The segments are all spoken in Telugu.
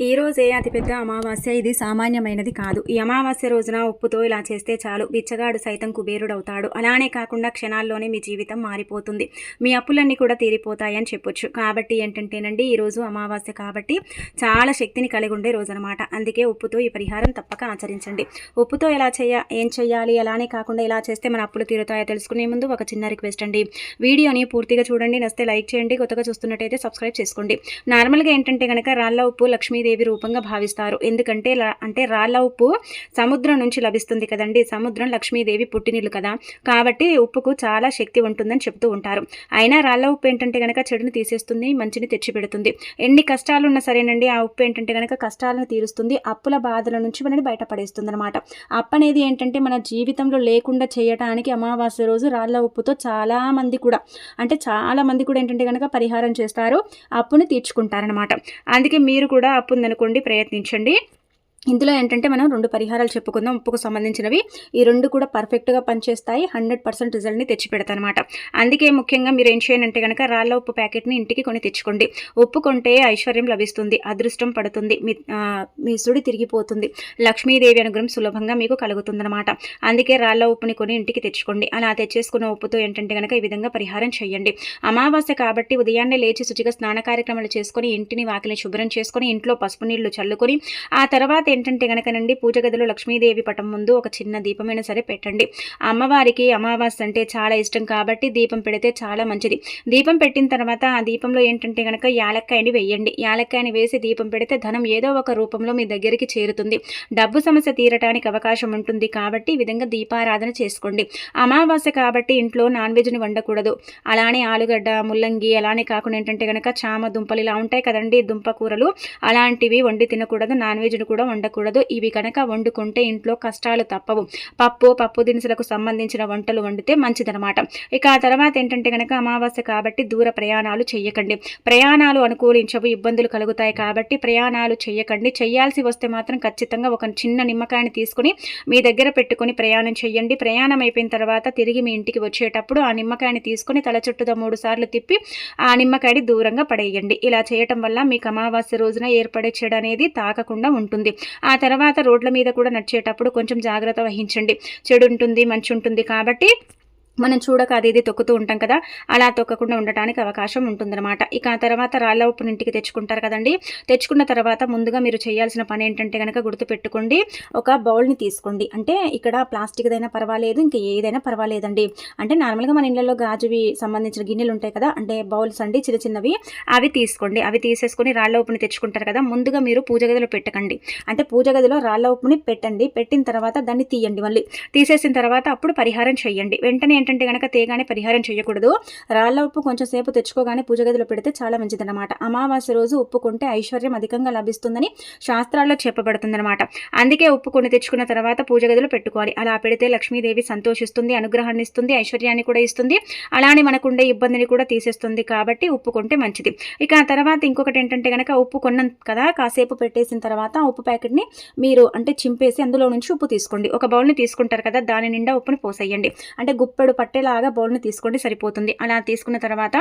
ఈ రోజే అతిపెద్ద అమావాస్య. ఇది సామాన్యమైనది కాదు. ఈ అమావాస్య రోజున ఉప్పుతో ఇలా చేస్తే చాలు. బిచ్చగాడు సైతం కుబేరుడవుతాడు. అలానే కాకుండా క్షణాల్లోనే మీ జీవితం మారిపోతుంది. మీ అప్పులన్నీ కూడా తీరిపోతాయని చెప్పొచ్చు. కాబట్టి ఏంటంటేనండి ఈరోజు అమావాస్య కాబట్టి చాలా శక్తిని కలిగి ఉండే రోజు అనమాట అందుకే ఉప్పుతో ఈ పరిహారం తప్పక ఆచరించండి. ఉప్పుతో ఎలా చేయ ఏం చేయాలి అలానే కాకుండా ఇలా చేస్తే మన అప్పులు తీరుతాయో తెలుసుకునే ముందు ఒక చిన్న రిక్వెస్ట్ అండి. వీడియోని పూర్తిగా చూడండి. నస్తే లైక్ చేయండి. కొత్తగా చూస్తున్నట్టయితే సబ్స్క్రైబ్ చేసుకోండి. నార్మల్గా ఏంటంటే కనుక రాళ్ళ ఉప్పు లక్ష్మీదేవి దేవి రూపంగా భావిస్తారు. ఎందుకంటే అంటే రాళ్ళ ఉప్పు సముద్రం నుంచి లభిస్తుంది కదండి. సముద్రం లక్ష్మీదేవి పుట్టినిల్లు కదా. కాబట్టి ఉప్పుకు చాలా శక్తి ఉంటుందని చెప్తూ ఉంటారు. అయినా రాళ్ళ ఉప్పు ఏంటంటే కనుక చెడుని తీసేస్తుంది మంచిని తెచ్చిపెడుతుంది. ఎన్ని కష్టాలు ఉన్నా సరేనండి ఆ ఉప్పు ఏంటంటే కనుక కష్టాలను తీరుస్తుంది అప్పుల బాధల నుంచి మనని బయటపడేస్తుంది అనమాట అప్పు అనేది ఏంటంటే మన జీవితంలో లేకుండా చేయటానికి అమావాస్య రోజు రాళ్ళ ఉప్పుతో చాలామంది కూడా అంటే చాలామంది కూడా ఏంటంటే కనుక పరిహారం చేస్తారు అప్పుని తీర్చుకుంటారనమాట అందుకే మీరు కూడా అప్పు ఉందనుకోండి ప్రయత్నించండి. ఇందులో ఏంటంటే మనం రెండు పరిహారాలు చెప్పుకుందాం. ఉప్పుకు సంబంధించినవి. ఈ రెండు కూడా పర్ఫెక్ట్గా పనిచేస్తాయి. హండ్రెడ్ పర్సెంట్ రిజల్ట్ని తెచ్చిపెడతానమాట. అందుకే ముఖ్యంగా మీరు ఏం చేయాలంటే కనుక రాళ్ళ ఉప్పు ప్యాకెట్ని ఇంటికి కొని తెచ్చుకోండి. ఉప్పు కొంటే ఐశ్వర్యం లభిస్తుంది అదృష్టం పడుతుంది మీ మీ సుడి తిరిగిపోతుంది. లక్ష్మీదేవి అనుగ్రహం సులభంగా మీకు కలుగుతుందనమాట అందుకే రాళ్ళ ఉప్పుని కొని ఇంటికి తెచ్చుకోండి. అలా తెచ్చేసుకున్న ఉప్పుతో ఏంటంటే కనుక ఈ విధంగా పరిహారం చేయండి అమావాస్య కాబట్టి ఉదయాన్నే లేచి శుచిగా స్నాన కార్యక్రమాలు చేసుకొని ఇంటిని వాకిని శుభ్రం చేసుకొని ఇంట్లో పసుపు నీళ్ళు చల్లుకొని ఆ తర్వాత ఏంటంటే గనకనండి పూజ గదిలో లక్ష్మీదేవి పటం ముందు ఒక చిన్న దీపమైనా సరే పెట్టండి. అమ్మవారికి అమావాస్య అంటే చాలా ఇష్టం కాబట్టి దీపం పెడితే చాలా మంచిది. దీపం పెట్టిన తర్వాత ఆ దీపంలో ఏంటంటే కనుక యాలక్కాయని వేయండి. యాలక్కాయని వేసి దీపం పెడితే ధనం ఏదో ఒక రూపంలో మీ దగ్గరికి చేరుతుంది. డబ్బు సమస్య తీరటానికి అవకాశం ఉంటుంది కాబట్టి ఈ విధంగా దీపారాధన చేసుకోండి. అమావాస్య కాబట్టి ఇంట్లో నాన్ వెజ్ని వండకూడదు. అలానే ఆలుగడ్డ ముల్లంగి అలానే కాకుండా ఏంటంటే కనుక చామ దుంపలు ఇలా ఉంటాయి కదండి దుంప కూరలు. అలాంటివి వండి తినకూడదు. నాన్ వెజ్ని కూడా వండ వండకూడదు. ఇవి కనుక వండుకుంటే ఇంట్లో కష్టాలు తప్పవు. పప్పు పప్పు దినుసులకు సంబంధించిన వంటలు వండితే మంచిదనమాట. ఇక ఆ తర్వాత ఏంటంటే కనుక అమావాస్య కాబట్టి దూర ప్రయాణాలు చేయకండి ప్రయాణాలు అనుకూలించవు ఇబ్బందులు కలుగుతాయి కాబట్టి ప్రయాణాలు చేయకండి చేయాల్సి వస్తే మాత్రం ఖచ్చితంగా ఒక చిన్న నిమ్మకాయని తీసుకుని మీ దగ్గర పెట్టుకుని ప్రయాణం చేయండి ప్రయాణం అయిపోయిన తర్వాత తిరిగి మీ ఇంటికి వచ్చేటప్పుడు ఆ నిమ్మకాయని తీసుకుని తల చుట్టూతో మూడు సార్లు తిప్పి ఆ నిమ్మకాయని దూరంగా పడేయండి. ఇలా చేయటం వల్ల మీకు అమావాస్య రోజున ఏర్పడే చెడు అనేది తాకకుండా ఉంటుంది. ఆ తర్వాత రోడ్ల మీద కూడా నడిచేటప్పుడు కొంచెం జాగ్రత్త వహించండి. చెడు ఉంటుంది మంచి ఉంటుంది కాబట్టి మనం చూడక అది ఇది తొక్కుతూ ఉంటాం కదా అలా తొక్కకుండా ఉండటానికి అవకాశం ఉంటుందన్నమాట. ఇక ఆ తర్వాత రాళ్ళ ఉప్పుని ఇంటికి తెచ్చుకుంటారు కదండి. తెచ్చుకున్న తర్వాత ముందుగా మీరు చేయాల్సిన పని ఏంటంటే కనుక గుర్తుపెట్టుకోండి ఒక బౌల్ని తీసుకోండి. అంటే ఇక్కడ ప్లాస్టిక్దైనా పర్వాలేదు ఇంకా ఏదైనా పర్వాలేదండి. అంటే నార్మల్గా మన ఇళ్ళలో గాజువి సంబంధించిన గిన్నెలు ఉంటాయి కదా అంటే బౌల్స్ అండి చిన్న చిన్నవి. అవి తీసుకోండి. అవి తీసేసుకొని రాళ్ళ ఉప్పుని తెచ్చుకుంటారు కదా ముందుగా మీరు పూజ గదిలో పెట్టకండి. అంటే పూజ గదిలో రాళ్ళ ఉప్పుని పెట్టండి. పెట్టిన తర్వాత దాన్ని తీయండి మళ్ళీ. తీసేసిన తర్వాత అప్పుడు పరిహారం చేయండి. వెంటనే ఏంటంటే కనుక తేగానే పరిహారం చేయకూడదు. రాళ్ళ ఉప్పు కొంచెం సేపు తెచ్చుకోగానే పూజ గదిలో పెడితే చాలా మంచిదన్నమాట. అమావాస్య రోజు ఉప్పు కొంటే ఐశ్వర్యం అధికంగా లభిస్తుందని శాస్త్రాల్లో చెప్పబడుతుందన్నమాట. అందుకే ఉప్పు కొన్ని తెచ్చుకున్న తర్వాత పూజ గదిలో పెట్టుకోవాలి. అలా పెడితే లక్ష్మీదేవి సంతోషిస్తుంది అనుగ్రహాన్ని ఇస్తుంది ఐశ్వర్యాన్ని కూడా ఇస్తుంది. అలానే మనకుండే ఇబ్బందిని కూడా తీసేస్తుంది కాబట్టి ఉప్పు కొంటే మంచిది. ఇక ఆ తర్వాత ఇంకొకటి ఏంటంటే కనుక ఉప్పు కొన్నాం కదా కాసేపు పెట్టేసిన తర్వాత ఉప్పు ప్యాకెట్ని మీరు అంటే చింపేసి అందులో నుంచి ఉప్పు తీసుకోండి. ఒక బౌల్ని తీసుకుంటారు కదా దాని నిండా ఉప్పుని పోసేయండి. అంటే గుప్పెడు మూడు పట్టేలాగా బౌల్ని తీసుకోండి సరిపోతుంది. అలా తీసుకున్న తర్వాత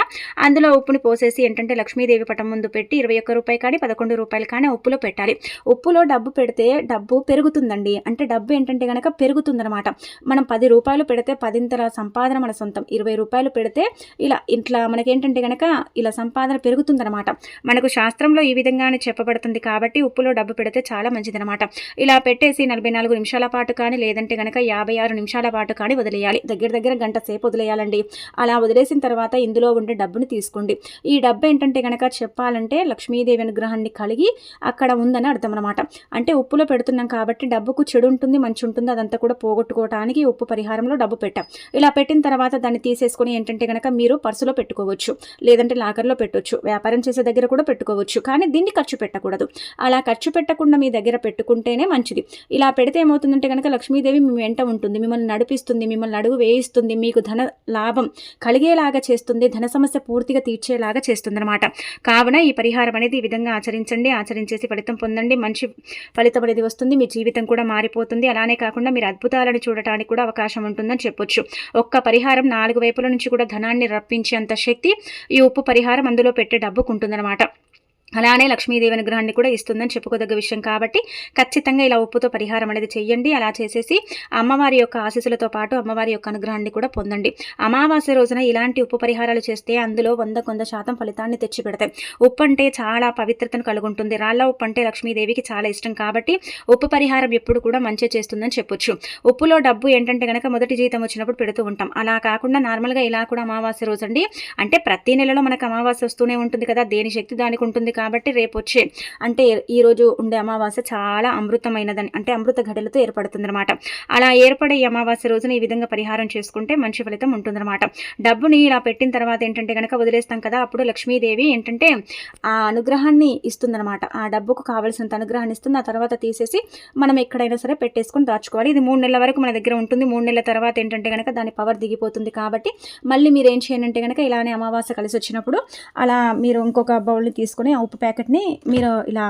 అందులో ఉప్పుని పోసేసి ఏంటంటే లక్ష్మీదేవి పటం ముందు పెట్టి ఇరవై ఒక్క రూపాయి కానీ పదకొండు రూపాయలు కానీ ఉప్పులో పెట్టాలి. ఉప్పులో డబ్బు పెడితే డబ్బు పెరుగుతుందండి. అంటే డబ్బు ఏంటంటే కనుక పెరుగుతుందనమాట మనం పది రూపాయలు పెడితే పదింతల సంపాదన మన సొంతం. ఇరవై రూపాయలు పెడితే ఇలా ఇంట్లో మనకేంటంటే కనుక ఇలా సంపాదన పెరుగుతుందనమాట మనకు శాస్త్రంలో ఈ విధంగానే చెప్పబడుతుంది కాబట్టి ఉప్పులో డబ్బు పెడితే చాలా మంచిదనమాట ఇలా పెట్టేసి నలభై నాలుగు నిమిషాల పాటు కానీ లేదంటే కనుక యాభై ఆరు నిమిషాల పాటు కానీ వదిలేయాలి. దగ్గర దగ్గర గంట సేపు వదిలేయాలండి. అలా వదిలేసిన తర్వాత ఇందులో ఉండే డబ్బుని తీసుకోండి. ఈ డబ్బు ఏంటంటే కనుక చెప్పాలంటే లక్ష్మీదేవి అనుగ్రహాన్ని కలిగి అక్కడ ఉందని అర్థం అనమాట అంటే ఉప్పులో పెడుతున్నాం కాబట్టి డబ్బుకు చెడు ఉంటుంది మంచి ఉంటుంది అదంతా కూడా పోగొట్టుకోవడానికి ఉప్పు పరిహారంలో డబ్బు పెట్టాం. ఇలా పెట్టిన తర్వాత దాన్ని తీసేసుకొని ఏంటంటే కనుక మీరు పర్సులో పెట్టుకోవచ్చు. లేదంటే లాకర్లో పెట్టవచ్చు వ్యాపారం చేసే దగ్గర కూడా పెట్టుకోవచ్చు. కానీ దీన్ని ఖర్చు పెట్టకూడదు. అలా ఖర్చు పెట్టకుండా మీ దగ్గర పెట్టుకుంటేనే మంచిది. ఇలా పెడితే ఏమవుతుందంటే కనుక లక్ష్మీదేవి మీ వెంట ఉంటుంది. మిమ్మల్ని నడిపిస్తుంది మిమ్మల్ని అడుగు వేయిస్తుంది. చేస్తుంది. మీకు ధన లాభం కలిగేలాగా చేస్తుంది. ధన సమస్య పూర్తిగా తీర్చేలాగా చేస్తుందన్నమాట. కావున ఈ పరిహారం అనేది ఈ విధంగా ఆచరించండి. ఆచరించేసి ఫలితం పొందండి. మంచి ఫలితం అనేది వస్తుంది. మీ జీవితం కూడా మారిపోతుంది. అలానే కాకుండా మీరు అద్భుతాలను చూడటానికి కూడా అవకాశం ఉంటుందని చెప్పొచ్చు. ఒక్క పరిహారం నాలుగు వైపుల నుంచి కూడా ధనాన్ని రప్పించేంత శక్తి ఈ ఉప్పు పరిహారం అందులో పెట్టే డబ్బుకుంటుందన్నమాట అలానే లక్ష్మీదేవి అనుగ్రహాన్ని కూడా ఇస్తుందని చెప్పుకోదగ్గ విషయం కాబట్టి ఖచ్చితంగా ఇలా ఉప్పుతో పరిహారం అనేది చేయండి అలా చేసేసి అమ్మవారి యొక్క ఆశీస్సులతో పాటు అమ్మవారి యొక్క అనుగ్రహాన్ని కూడా పొందండి. అమావాస్య రోజున ఇలాంటి ఉప్పు పరిహారాలు చేస్తే అందులో వంద కొంద శాతం ఫలితాన్ని తెచ్చిపెడతాయి ఉప్పు అంటే చాలా పవిత్రతను కలుగుంటుంది. రాళ్ళ ఉప్పు అంటే లక్ష్మీదేవికి చాలా ఇష్టం కాబట్టి ఉప్పు పరిహారం ఎప్పుడు కూడా మంచి చేస్తుందని చెప్పొచ్చు. ఉప్పులో డబ్బు ఏంటంటే కనుక మొదటి జీతం వచ్చినప్పుడు పెడుతూ ఉంటాం. అలా కాకుండా నార్మల్గా ఇలా కూడా అమావాస్య రోజు అండి అంటే ప్రతి నెలలో మనకు అమావాస్య వస్తూనే ఉంటుంది కదా. దేని శక్తి దానికి ఉంటుంది కాబట్టి రేపు వచ్చే అంటే ఈరోజు ఉండే అమావాస్య చాలా అమృతమైనదని అంటే అమృత ఘటలతో ఏర్పడుతుందన్నమాట. అలా ఏర్పడే ఈ అమావాస్య రోజున ఈ విధంగా పరిహారం చేసుకుంటే మంచి ఫలితం ఉంటుందన్నమాట. డబ్బుని ఇలా పెట్టిన తర్వాత ఏంటంటే కనుక వదిలేస్తాం కదా అప్పుడు లక్ష్మీదేవి ఏంటంటే ఆ అనుగ్రహాన్ని ఇస్తుందన్నమాట. ఆ డబ్బుకు కావలసినంత అనుగ్రహాన్ని ఇస్తుంది. ఆ తర్వాత తీసేసి మనం ఎక్కడైనా సరే పెట్టేసుకొని దాచుకోవాలి. ఇది మూడు నెలల వరకు మన దగ్గర ఉంటుంది. మూడు నెలల తర్వాత ఏంటంటే కనుక దాని పవర్ దిగిపోతుంది కాబట్టి మళ్ళీ మీరు ఏం చేయనంటే కనుక ఇలానే అమావాస్య కలిసి వచ్చినప్పుడు అలా మీరు ఇంకొక బౌల్ని తీసుకొని ఆ ఉప్పు ప్యాకెట్ని మీరు ఇలా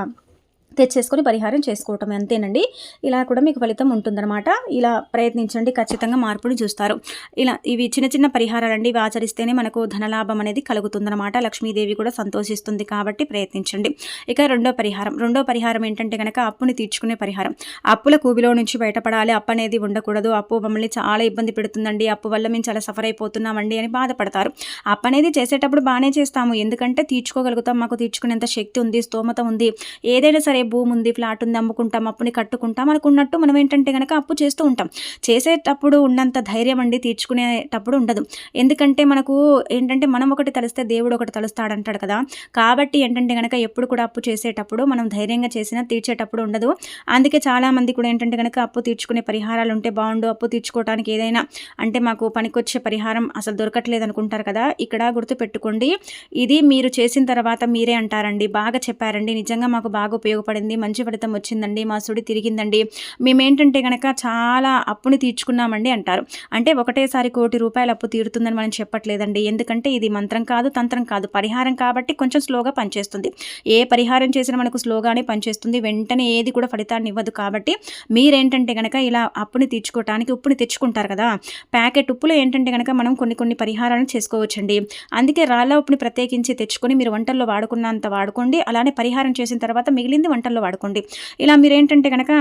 తెచ్చేసుకొని పరిహారం చేసుకోవటం అంతేనండి. ఇలా కూడా మీకు ఫలితం ఉంటుందన్నమాట. ఇలా ప్రయత్నించండి ఖచ్చితంగా మార్పుని చూస్తారు. ఇలా ఇవి చిన్న చిన్న పరిహారాలు అండి ఇవి ఆచరిస్తేనే మనకు ధనలాభం అనేది కలుగుతుందన్నమాట. లక్ష్మీదేవి కూడా సంతోషిస్తుంది కాబట్టి ప్రయత్నించండి. ఇక రెండో పరిహారం. రెండో పరిహారం ఏంటంటే కనుక అప్పుని తీర్చుకునే పరిహారం. అప్పుల కూబిలో నుంచి బయటపడాలి. అప్పు అనేది ఉండకూడదు. అప్పు మమ్మల్ని చాలా ఇబ్బంది పెడుతుందండి. అప్పు వల్ల మేము చాలా సఫర్ అయిపోతున్నామండి అని బాధపడతారు. అప్పు అనేది చేసేటప్పుడు బాగానే చేస్తాము. ఎందుకంటే తీర్చుకోగలుగుతాం. మాకు తీర్చుకునేంత శక్తి ఉంది స్తోమత ఉంది. ఏదైనా సరే భూమి ఉంది ఫ్లాట్ ఉంది అమ్ముకుంటాం అప్పుని కట్టుకుంటాం అనుకున్నట్టు మనం ఏంటంటే కనుక అప్పు చేస్తూ ఉంటాం. చేసేటప్పుడు ఉన్నంత ధైర్యం అండి తీర్చుకునేటప్పుడు ఉండదు. ఎందుకంటే మనకు ఏంటంటే మనం ఒకటి తలిస్తే దేవుడు ఒకటి తలుస్తాడు అంటాడు కదా. కాబట్టి ఏంటంటే కనుక ఎప్పుడు కూడా అప్పు చేసేటప్పుడు మనం ధైర్యంగా చేసినా తీర్చేటప్పుడు ఉండదు. అందుకే చాలామంది కూడా ఏంటంటే కనుక అప్పు తీర్చుకునే పరిహారాలు ఉంటే బాగుండు అప్పు తీర్చుకోవడానికి ఏదైనా అంటే మాకు పనికొచ్చే పరిహారం అసలు దొరకట్లేదు అనుకుంటారు కదా. ఇక్కడ గుర్తుపెట్టుకోండి. ఇది మీరు చేసిన తర్వాత మీరే అంటారండి. బాగా చెప్పారండి. నిజంగా మాకు బాగా ఉపయోగపడుతుంది. ఉపయోగపడింది మంచి ఫలితం వచ్చిందండి మా సుడి తిరిగిందండి. మేమేంటంటే కనుక చాలా అప్పుని తీర్చుకున్నామండి అంటారు. అంటే ఒకటేసారి కోటి రూపాయలు అప్పు తీరుతుందని మనం చెప్పట్లేదండి. ఎందుకంటే ఇది మంత్రం కాదు తంత్రం కాదు. పరిహారం కాబట్టి కొంచెం స్లోగా పనిచేస్తుంది. ఏ పరిహారం చేసినా మనకు స్లోగానే పనిచేస్తుంది. వెంటనే ఏది కూడా ఫలితాన్ని ఇవ్వదు కాబట్టి మీరేంటంటే కనుక ఇలా అప్పుని తీర్చుకోవటానికి ఉప్పుని తెచ్చుకుంటారు కదా. ప్యాకెట్ ఉప్పులో ఏంటంటే కనుక మనం కొన్ని కొన్ని పరిహారాలు చేసుకోవచ్చండి. అందుకే రాళ్ళ ఉప్పుని ప్రత్యేకించి తెచ్చుకొని మీరు వంటల్లో వాడుకున్నంత వాడుకోండి. అలానే పరిహారం చేసిన తర్వాత మిగిలింది వంటల్లో వాడుకోండి. ఇలా మీరు ఏంటంటే కనుక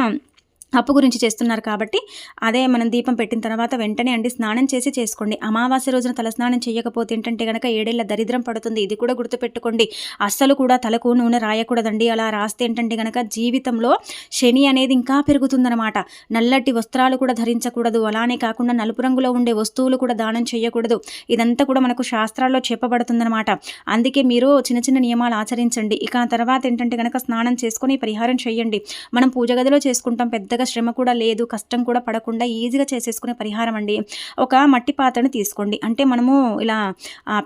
అప్పు గురించి చేస్తున్నారు కాబట్టి అదే మనం దీపం పెట్టిన తర్వాత వెంటనే అండి స్నానం చేసి చేసుకోండి. అమావాస్య రోజున తలస్నానం చేయకపోతే ఏంటంటే కనుక ఏడేళ్ళ దరిద్రం పడుతుంది. ఇది కూడా గుర్తుపెట్టుకోండి. అస్సలు కూడా తలకు నూనె రాయకూడదండి. అలా రాస్తే ఏంటంటే కనుక జీవితంలో శని అనేది ఇంకా పెరుగుతుందనమాట నల్లటి వస్త్రాలు కూడా ధరించకూడదు. అలానే కాకుండా నలుపు రంగులో ఉండే వస్తువులు కూడా దానం చేయకూడదు. ఇదంతా కూడా మనకు శాస్త్రాల్లో చెప్పబడుతుందనమాట అందుకే మీరు చిన్న చిన్న నియమాలు ఆచరించండి. ఇక తర్వాత ఏంటంటే కనుక స్నానం చేసుకొని పరిహారం చేయండి. మనం పూజ గదిలో చేసుకుంటాం. పెద్దగా పెద్దగా శ్రమ కూడా లేదు కష్టం కూడా పడకుండా ఈజీగా చేసేసుకునే పరిహారం అండి. ఒక మట్టి పాత్రను తీసుకోండి. అంటే మనము ఇలా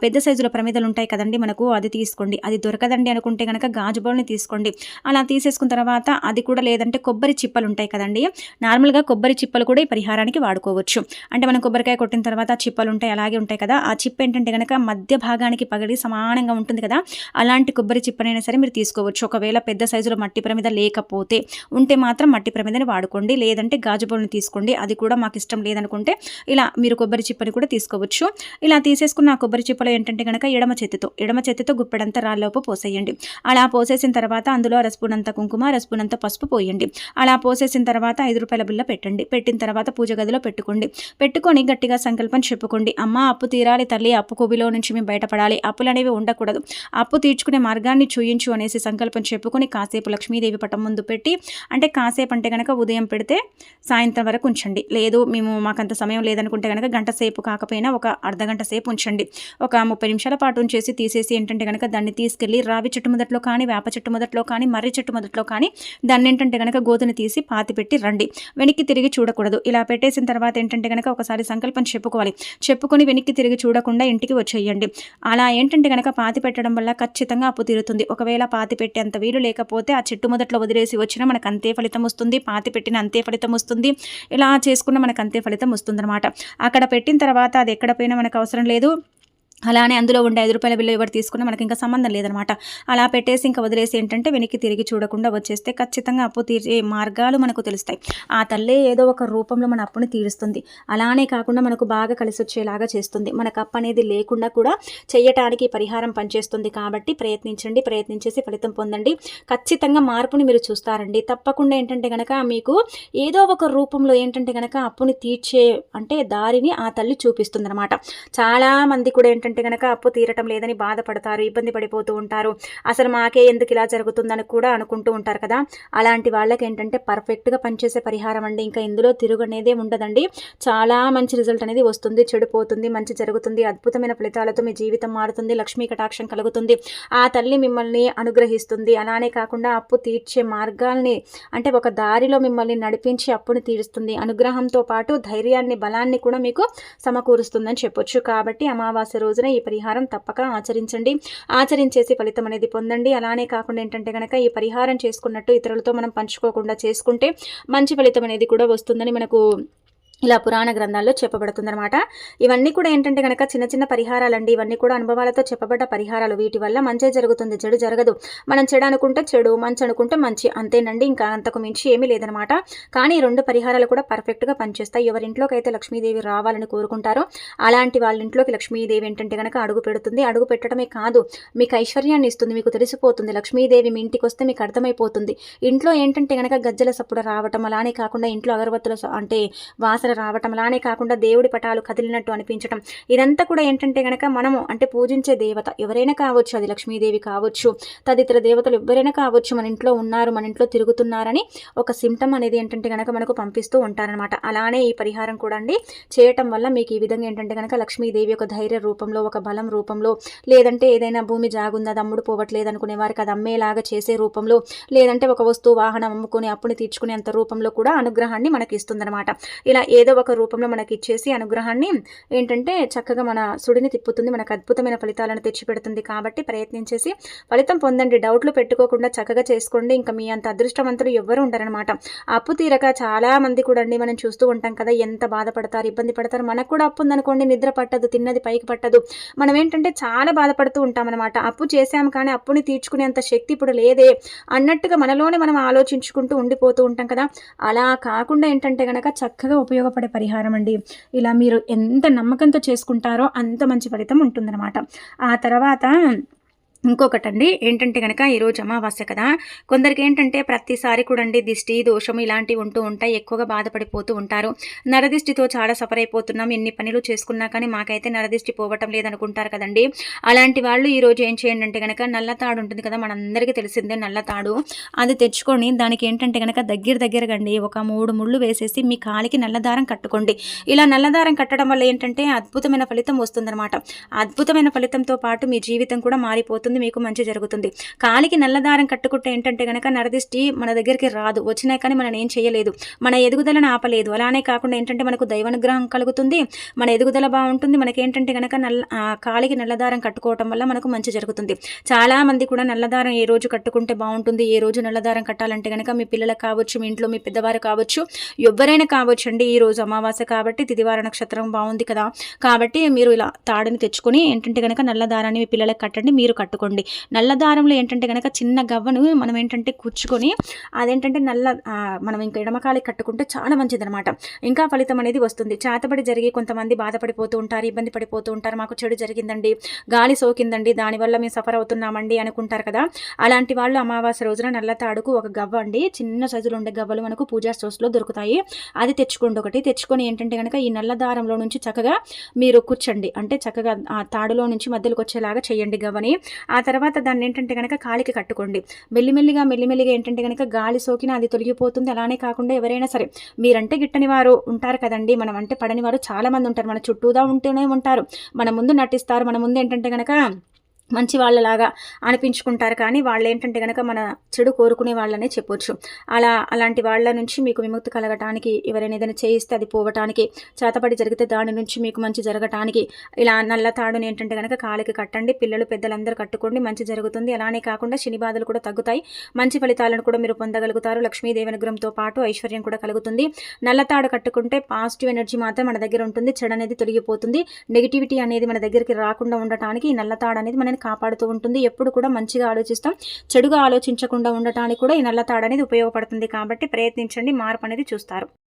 పెద్ద సైజులో ప్రమిదలు ఉంటాయి కదండి మనకు అది తీసుకోండి. అది దొరకదండి అనుకుంటే కనుక గాజు బౌల్ని తీసుకోండి. అలా తీసేసుకున్న తర్వాత అది కూడా లేదంటే కొబ్బరి చిప్పలు ఉంటాయి కదండి. నార్మల్గా కొబ్బరి చిప్పలు కూడా ఈ పరిహారానికి వాడుకోవచ్చు. అంటే మనం కొబ్బరికాయ కొట్టిన తర్వాత చిప్పలు ఉంటాయి అలాగే ఉంటాయి కదా. ఆ చిప్ప ఏంటంటే కనుక మధ్య భాగానికి పగిలి సమానంగా ఉంటుంది కదా. అలాంటి కొబ్బరి చిప్పనైనా సరే మీరు తీసుకోవచ్చు. ఒకవేళ పెద్ద సైజులో మట్టి ప్రమిద లేకపోతే ఉంటే మాత్రం మట్టి ప్రమిదని వాడు వాడుకోండి. లేదంటే గాజు బౌల్ని తీసుకోండి. అది కూడా మాకు ఇష్టం లేదనుకుంటే ఇలా మీరు కొబ్బరి చిప్పని కూడా తీసుకోవచ్చు. ఇలా తీసేసుకున్న ఆ కొబ్బరి చిప్పలో ఏంటంటే కనుక ఎడమ చేతితో ఎడమ చేతితో గుప్పెడంతా రాళ్ళలోపు పోసేయండి. అలా పోసేసిన తర్వాత అందులో రసపునంత కుంకుమ రసపునంత పసుపు పోయండి. అలా పోసేసిన తర్వాత ఐదు రూపాయల బిల్ల పెట్టండి. పెట్టిన తర్వాత పూజ గదిలో పెట్టుకోండి. పెట్టుకొని గట్టిగా సంకల్పం చెప్పుకోండి. అమ్మ అప్పు తీరాలి తల్లి అప్పు కొబిలో నుంచి మేము బయటపడాలి. అప్పులు అనేవి ఉండకూడదు. అప్పు తీర్చుకునే మార్గాన్ని చూయించు అనేసి సంకల్పం చెప్పుకొని కాసేపు లక్ష్మీదేవి పటం ముందు పెట్టి అంటే కాసేపు అంటే కనుక ఉదయం ఉదయం పెడితే సాయంత్రం వరకు ఉంచండి. లేదు మేము మాకంత సమయం లేదనుకుంటే కనుక గంట సేపు కాకపోయినా ఒక అర్ధ గంట సేపు ఉంచండి. ఒక ముప్పై నిమిషాల పాటు ఉంచేసి తీసేసి ఏంటంటే కనుక దాన్ని తీసుకెళ్ళి రావి చెట్టు మొదట్లో కానీ వేప చెట్టు మొదట్లో కానీ మర్రి చెట్టు మొదట్లో కానీ దాన్ని ఏంటంటే కనుక గోతుని తీసి పాతి పెట్టి రండి. వెనక్కి తిరిగి చూడకూడదు. ఇలా పెట్టేసిన తర్వాత ఏంటంటే కనుక ఒకసారి సంకల్పం చెప్పుకోవాలి. చెప్పుకొని వెనక్కి తిరిగి చూడకుండా ఇంటికి వచ్చేయండి. అలా ఏంటంటే కనుక పాతి పెట్టడం వల్ల ఖచ్చితంగా అప్పు తీరుతుంది. ఒకవేళ పాతి పెట్టేంత వీలు లేకపోతే ఆ చెట్టు మొదట్లో వదిలేసి వచ్చినా మనకు అంతే ఫలితం వస్తుంది. పాతి పెట్టిన అంతే ఫలితం వస్తుంది. ఇలా చేసుకున్న మనకు అంతే ఫలితం వస్తుంది అక్కడ పెట్టిన తర్వాత అది ఎక్కడ పోయినా మనకు అవసరం లేదు. అలానే అందులో ఉండే ఐదు రూపాయల బిల్లు ఎవరు తీసుకున్నా మనకి ఇంకా సంబంధం లేదనమాట. అలా పెట్టేసి ఇంకా వదిలేసి ఏంటంటే వెనక్కి తిరిగి చూడకుండా వచ్చేస్తే ఖచ్చితంగా అప్పు తీర్చే మార్గాలు మనకు తెలుస్తాయి. ఆ తల్లే ఏదో ఒక రూపంలో మన అప్పుని తీరుస్తుంది. అలానే కాకుండా మనకు బాగా కలిసి వచ్చేలాగా చేస్తుంది. మనకు అప్పు అనేది లేకుండా కూడా చేయటానికి పరిహారం పనిచేస్తుంది కాబట్టి ప్రయత్నించండి ప్రయత్నించేసి ఫలితం పొందండి. ఖచ్చితంగా మార్పుని మీరు చూస్తారండి. తప్పకుండా ఏంటంటే కనుక మీకు ఏదో ఒక రూపంలో ఏంటంటే కనుక అప్పుని తీర్చే అంటే దారిని ఆ తల్లి చూపిస్తుంది అనమాట చాలామంది కూడా ఏంటంటే అంటే గనక అప్పు తీరటం లేదని బాధపడతారు ఇబ్బంది పడిపోతూ ఉంటారు. అసలు మాకే ఎందుకు ఇలా జరుగుతుందని కూడా అనుకుంటూ ఉంటారు కదా. అలాంటి వాళ్ళకి ఏంటంటే పర్ఫెక్ట్గా పనిచేసే పరిహారం అండి. ఇంకా ఇందులో తిరుగు అనేది ఉండదండి. చాలా మంచి రిజల్ట్ అనేది వస్తుంది. చెడిపోతుంది మంచి జరుగుతుంది అద్భుతమైన ఫలితాలతో మీ జీవితం మారుతుంది లక్ష్మీ కటాక్షం కలుగుతుంది. ఆ తల్లి మిమ్మల్ని అనుగ్రహిస్తుంది. అలానే కాకుండా అప్పు తీర్చే మార్గాల్ని అంటే ఒక దారిలో మిమ్మల్ని నడిపించి అప్పుని తీరుస్తుంది. అనుగ్రహంతో పాటు ధైర్యాన్ని బలాన్ని కూడా మీకు సమకూరుస్తుందని చెప్పొచ్చు. కాబట్టి అమావాస్య రోజున రోజున ఈ పరిహారం తప్పక ఆచరించండి. ఆచరించేసి ఫలితం అనేది పొందండి. అలానే కాకుండా ఏంటంటే కనుక ఈ పరిహారం చేసుకున్నట్టు ఇతరులతో మనం పంచుకోకుండా చేసుకుంటే మంచి ఫలితం అనేది కూడా వస్తుందని మనకు ఇలా పురాణ గ్రంథాల్లో చెప్పబడుతుందన్నమాట. ఇవన్నీ కూడా ఏంటంటే కనుక చిన్న చిన్న పరిహారాలండి. ఇవన్నీ కూడా అనుభవాలతో చెప్పబడ్డ పరిహారాలు. వీటి వల్ల మంచి జరుగుతుంది. చెడు జరగదు. మనం చెడు అనుకుంటే చెడు మంచి అనుకుంటే మంచి. అంతేనండి. ఇంకా అంతకు మించి ఏమీ లేదనమాట కానీ రెండు పరిహారాలు కూడా పర్ఫెక్ట్గా పనిచేస్తాయి. ఎవరింట్లోకి అయితే లక్ష్మీదేవి రావాలని కోరుకుంటారో అలాంటి వాళ్ళ ఇంట్లోకి లక్ష్మీదేవి ఏంటంటే కనుక అడుగు పెడుతుంది. అడుగు పెట్టడమే కాదు మీకు ఐశ్వర్యాన్ని ఇస్తుంది. మీకు తెలిసిపోతుంది. లక్ష్మీదేవి మీ ఇంటికి వస్తే మీకు అర్థమైపోతుంది. ఇంట్లో ఏంటంటే కనుక గజ్జల సప్పుడు రావటం అలానే కాకుండా ఇంట్లో అగరబత్తుల అంటే వాసన రావటం. అలానే కాకుండా దేవుడి పటాలు కదిలినట్టు అనిపించటం. ఇదంతా కూడా ఏంటంటే గనక మనము అంటే పూజించే దేవత ఎవరైనా కావచ్చు అది లక్ష్మీదేవి కావచ్చు తదితర దేవతలు ఎవరైనా కావచ్చు మన ఇంట్లో ఉన్నారు మన ఇంట్లో తిరుగుతున్నారని ఒక సిమ్టమ్ అనేది ఏంటంటే గనక మనకు పంపిస్తూ ఉంటారనమాట అలానే ఈ పరిహారం కూడా అండి చేయటం వల్ల మీకు ఈ విధంగా ఏంటంటే కనుక లక్ష్మీదేవి ఒక ధైర్య రూపంలో ఒక బలం రూపంలో లేదంటే ఏదైనా భూమి జాగుందా అది అమ్ముడు పోవట్లేదు అనుకునే వారికి అది అమ్మేలాగా చేసే రూపంలో లేదంటే ఒక వస్తువు వాహనం అమ్ముకుని అప్పుని తీర్చుకునే అంత రూపంలో కూడా అనుగ్రహాన్ని మనకి ఇస్తుందన్నమాట ఇలా ఏదో ఒక రూపంలో మనకి ఇచ్చేసి అనుగ్రహాన్ని ఏంటంటే చక్కగా మన సుడిని తిప్పుతుంది మనకు అద్భుతమైన ఫలితాలను తెచ్చిపెడుతుంది కాబట్టి ప్రయత్నించేసి ఫలితం పొందండి. డౌట్లు పెట్టుకోకుండా చక్కగా చేసుకోండి. ఇంకా మీ అంత అదృష్టవంతులు ఎవ్వరు ఉండరనమాట అప్పు తీరక చాలా మంది కూడా అండి మనం చూస్తూ ఉంటాం కదా ఎంత బాధపడతారు ఇబ్బంది పడతారు. మనకు కూడా అప్పు ఉందనుకోండి నిద్ర పట్టదు తిన్నది పైకి పట్టదు. మనం ఏంటంటే చాలా బాధపడుతూ ఉంటామన్నమాట. అప్పు చేశాము కానీ అప్పుని తీర్చుకునేంత శక్తి ఇప్పుడు లేదే అన్నట్టుగా మనలోనే మనం ఆలోచించుకుంటూ ఉండిపోతూ ఉంటాం కదా. అలా కాకుండా ఏంటంటే కనుక చక్కగా ఉపయోగపడే పరిహారం అండి. ఇలా మీరు ఎంత నమ్మకంతో చేసుకుంటారో అంత మంచి ఫలితం ఉంటుందన్నమాట. ఆ తర్వాత ఇంకొకటండి ఏంటంటే కనుక ఈరోజు అమావాస్య కదా కొందరికి ఏంటంటే ప్రతిసారి కూడా అండి దిష్టి దోషం ఇలాంటివి ఉంటూ ఉంటాయి ఎక్కువగా బాధపడిపోతూ ఉంటారు. నరదిష్టితో చాలా సఫర్ అయిపోతున్నాం ఎన్ని పనులు చేసుకున్నా కానీ మాకైతే నరదిష్టి పోవటం లేదనుకుంటారు కదండి. అలాంటి వాళ్ళు ఈరోజు ఏం చేయండి అంటే కనుక నల్లతాడు ఉంటుంది కదా మనందరికీ తెలిసిందే నల్ల తాడు. అది తెచ్చుకొని దానికి ఏంటంటే కనుక దగ్గర దగ్గరగా అండి ఒక మూడు ముళ్ళు వేసేసి మీ కాలికి నల్లదారం కట్టుకోండి. ఇలా నల్లదారం కట్టడం వల్ల ఏంటంటే అద్భుతమైన ఫలితం వస్తుందన్నమాట. అద్భుతమైన ఫలితంతో పాటు మీ జీవితం కూడా మారిపోతుంది. జరుగుతుంది మీకు మంచి జరుగుతుంది. కాలికి నల్లదారం కట్టుకుంటే ఏంటంటే కనుక నరదిష్టి మన దగ్గరికి రాదు. వచ్చినా కానీ మనం ఏం చేయలేదు. మన ఎదుగుదలను ఆపలేదు. అలానే కాకుండా ఏంటంటే మనకు దైవానుగ్రహం కలుగుతుంది. మన ఎదుగుదల బాగుంటుంది. మనకేంటంటే కనుక నల్ల కాలికి నల్లదారం కట్టుకోవటం వల్ల మనకు మంచి జరుగుతుంది. చాలా మంది కూడా నల్లదారం ఏ రోజు కట్టుకుంటే బాగుంటుంది ఏ రోజు నల్లదారం కట్టాలంటే కనుక మీ పిల్లలకు కావచ్చు మీ ఇంట్లో మీ పెద్దవారు కావచ్చు ఎవరైనా కావచ్చు అండి ఈ రోజు అమావాస్య కాబట్టి తిదివార నక్షత్రం బాగుంది కదా. కాబట్టి మీరు ఇలా తాడుని తెచ్చుకొని ఏంటంటే కనుక నల్లదారాన్ని మీ పిల్లలకు కట్టండి మీరు కట్టుకోండి. అనుకోండి నల్ల దారంలో ఏంటంటే కనుక చిన్న గవ్వను మనం ఏంటంటే కూర్చుకొని అదేంటంటే నల్ల మనం ఇంకా ఎడమకాలి కట్టుకుంటే చాలా మంచిదనమాట ఇంకా ఫలితం అనేది వస్తుంది. చేతబడి జరిగి కొంతమంది బాధపడిపోతూ ఉంటారు ఇబ్బంది పడిపోతూ ఉంటారు. మాకు చెడు జరిగిందండి గాలి సోకిందండి దానివల్ల మేము సఫర్ అవుతున్నామండి అనుకుంటారు కదా. అలాంటి వాళ్ళు అమావాస్య రోజున నల్ల తాడుకు ఒక గవ్వ అండి. చిన్న సైజులో ఉండే గవ్వలు మనకు పూజా స్టోర్స్లో దొరుకుతాయి. అది తెచ్చుకోండి ఒకటి. తెచ్చుకొని ఏంటంటే కనుక ఈ నల్ల దారంలో నుంచి చక్కగా మీరు కూర్చోండి. అంటే చక్కగా ఆ తాడులో నుంచి మధ్యలోకి వచ్చేలాగా చేయండి గవ్వని. ఆ తర్వాత దాన్ని ఏంటంటే కనుక కాలికి కట్టుకోండి. మెల్లిమెల్లిగా మెల్లిమెల్లిగా ఏంటంటే కనుక గాలి సోకిన అది తొలగిపోతుంది. అలానే కాకుండా ఎవరైనా సరే మీరంటే గిట్టని వారు ఉంటారు కదండి. మనం అంటే పడని వారు చాలామంది ఉంటారు. మన చుట్టూదా ఉంటూనే ఉంటారు. మన ముందు నటిస్తారు. మన ముందు ఏంటంటే కనుక మంచి వాళ్ళలాగా అనిపించుకుంటారు. కానీ వాళ్ళు ఏంటంటే కనుక మన చెడు కోరుకునే వాళ్ళనే చెప్పొచ్చు. అలా అలాంటి వాళ్ళ నుంచి మీకు విముక్తి కలగటానికి ఎవరైనా ఏదైనా చేయిస్తే అది పోవటానికి చేతపడి జరిగితే దాని నుంచి మీకు మంచి జరగటానికి ఇలా నల్ల తాడుని ఏంటంటే కనుక కాలికి కట్టండి పిల్లలు పెద్దలందరూ కట్టుకోండి మంచి జరుగుతుంది. అలానే కాకుండా శని బాధలు కూడా తగ్గుతాయి. మంచి ఫలితాలను కూడా మీరు పొందగలుగుతారు. లక్ష్మీదేవి అనుగ్రహంతో పాటు ఐశ్వర్యం కూడా కలుగుతుంది. నల్ల తాడు కట్టుకుంటే పాజిటివ్ ఎనర్జీ మాత్రం మన దగ్గర ఉంటుంది. చెడు అనేది తొలగిపోతుంది. నెగిటివిటీ అనేది మన దగ్గరికి రాకుండా ఉండటానికి ఈ నల్ల తాడు అనేది మనని కాపాడుతూ ఉంటుంది. ఎప్పుడు కూడా మంచిగా ఆలోచిస్తాం. చెడుగా ఆలోచించకుండా ఉండటానికి కూడా ఈ నల్ల తాడు అనేది ఉపయోగపడుతుంది కాబట్టి ప్రయత్నించండి. మార్పు అనేది చూస్తారు.